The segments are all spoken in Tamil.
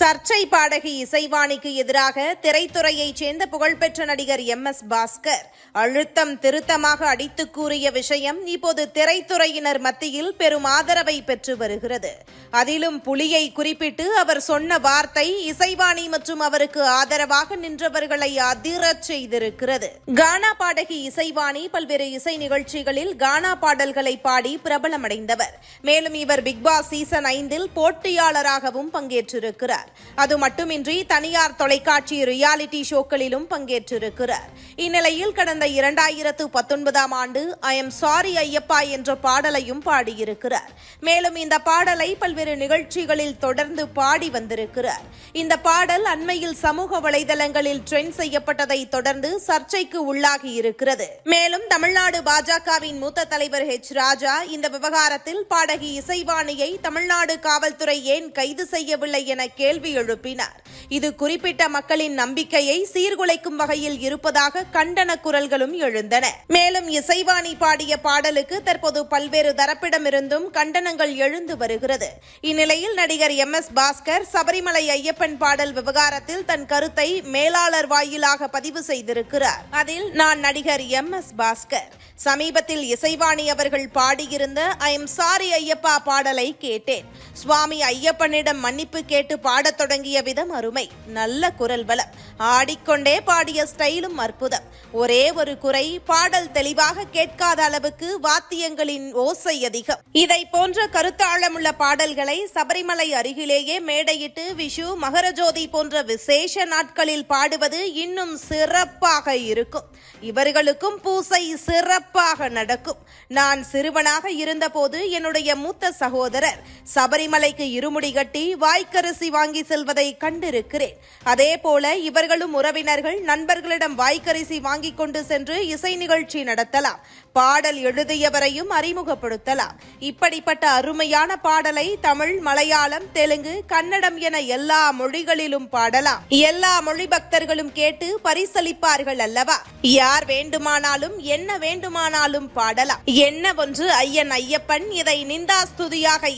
சர்ச்சை பாடகி இசைவாணிக்கு எதிராக திரைத்துறையைச் சேர்ந்த புகழ்பெற்ற நடிகர் எம். எஸ். பாஸ்கர். அழுத்தம் திருத்தமாக அடித்து கூறிய விஷயம் இப்போது திரைத்துறையினர் மத்தியில் பெரும் ஆதரவை பெற்று வருகிறது. அதிலும் புலியை குறிப்பிட்டு அவர் சொன்ன வார்த்தை இசைவாணி மற்றும் அவருக்கு ஆதரவாக நின்றவர்களை அதிரச் செய்திருக்கிறது. கானா பாடகி இசைவாணி பல்வேறு இசை நிகழ்ச்சிகளில் கானா பாடல்களை பாடி பிரபலமடைந்தவர். மேலும் இவர் பிக் பாஸ் சீசன் ஐந்தில் போட்டியாளராகவும் பங்கேற்றிருக்கிறார். அது மட்டுமின்றி தனியார் தொலைக்காட்சி ரியாலிட்டி ஷோக்களிலும் பங்கேற்றிருக்கிறார். இந்நிலையில் கடந்த இரண்டாயிரத்து பத்தொன்பதாம் ஆண்டு ஐ எம் சாரி ஐயப்பா என்ற பாடலையும் பாடியிருக்கிறார். மேலும் இந்த பாடலை பல்வேறு நிகழ்ச்சிகளில் தொடர்ந்து பாடி வந்திருக்கிறார். இந்த பாடல் அண்மையில் சமூக வலைதளங்களில் ட்ரெண்ட் செய்யப்பட்டதை தொடர்ந்து சர்ச்சைக்கு உள்ளாகி இருக்கிறது. மேலும் தமிழ்நாடு பாஜகவின் மூத்த தலைவர் ஹெச் ராஜா இந்த விவகாரத்தில் பாடகி இசைவாணியை தமிழ்நாடு காவல்துறை ஏன் கைது செய்யவில்லை என கேள்வி எழுப்பினார். இது குறிப்பிட்ட மக்களின் நம்பிக்கையை சீர்குலைக்கும் வகையில் இருப்பதாக கண்டன குரல்களும் எழுந்தன. மேலும் இசைவாணி பாடிய பாடலுக்கு தற்போது பல்வேறு தரப்பிடமிருந்தும் கண்டனங்கள் எழுந்து வருகிறது. இந்நிலையில் நடிகர் எம். எஸ். பாஸ்கர் சபரிமலை ஐயப்பன் பாடல் விவகாரத்தில் தன் கருத்தை மேலாளர் வாயிலாக பதிவு செய்திருக்கிறார். அதில் நான் நடிகர் எம். எஸ். பாஸ்கர். சமீபத்தில் இசைவாணி அவர்கள் பாடியிருந்த ஐ எம் சாரி ஐயப்பா பாடலை கேட்டேன். சுவாமி ஐயப்பனிடம் மன்னிப்பு கேட்டு பாடத் தொடங்கிய விதம் அருமை. நல்ல குரல் பலம் ஆடிக்கொண்டே பாடிய ஸ்டைலும் அற்புதம். ஒரே ஒரு குறை பாடல் தெளிவாக கேட்காத அளவுக்கு வாத்தியங்களின் ஓசை அதிகம். இதை போன்ற கருத்தாழமுள்ள பாடல்களை சபரிமலை அருகிலேயே மேடையிட்டு விஷு மகரஜோதி போன்ற விசேஷ நாட்களில் பாடுவது இன்னும் சிறப்பாக இருக்கும். இவர்களுக்கும் பூசை சிறப்பாக நடக்கும். நான் சிறுவனாக இருந்தபோது என்னுடைய மூத்த சகோதரர் சபரிமலைக்கு இருமுடி கட்டி வாய்க்கரிசி வாங்கி செல்வதை கண்டிருக்கிறேன். அதே போல இவர்களும் உறவினர்கள் நண்பர்களிடம் வாய்க்கரிசி வாங்கி கொண்டு சென்று இசை நிகழ்ச்சி நடத்தலாம். பாடல் எழுதியவரையும் அறிமுகப்படுத்தலாம். இப்படிப்பட்ட அருமையான பாடலை தமிழ் மலையாளம் தெலுங்கு கன்னடம் என எல்லா மொழிகளிலும் பாடலாம். எல்லா மொழி பக்தர்களும் கேட்டு பரிசளிப்பார்கள் அல்லவா? யார் வேண்டுமானாலும் என்ன வேண்டுமானாலும் பாடலாம். என்ன ஒன்று ஐயன் ஐயப்பன் இதை நிந்தாஸ்துதியாக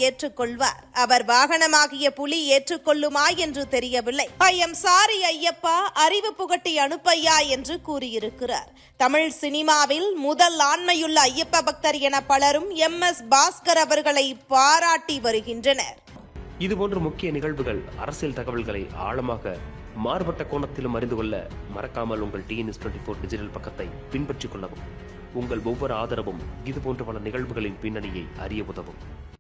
ஏற்றுக்கொள்வார் அவர் வாகனமாகிய புலி ஏற்றுக்கொள்ளுமா என்று தெரியவில்லை. ஐ எம் சாரி ஐயப்பா அறிவு புகட்டி அனுப்பையா? என்று கூறியிருக்கிறார். தமிழ் சினிமாவில் முதல் ஆண்மையுள்ள ஐயப்ப பக்தர் என பலரும் எம். எஸ். பாஸ்கர் அவர்களை பாராட்டி வருகின்றனர். இதுபோன்ற முக்கிய நிகழ்வுகள் அரசியல் தகவல்களை ஆழமாக மாறுபட்ட கோணத்திலும் அறிந்து கொள்ள மறக்காமல் உங்கள் டிஎன்எஸ் டுவெண்ட்டி ஃபோர் டிஜிட்டல் பக்கத்தை பின்பற்றிக் கொள்ளவும். உங்கள் ஒவ்வொரு ஆதரவும் இதுபோன்ற பல நிகழ்வுகளின் பின்னணியை அறிய உதவும்.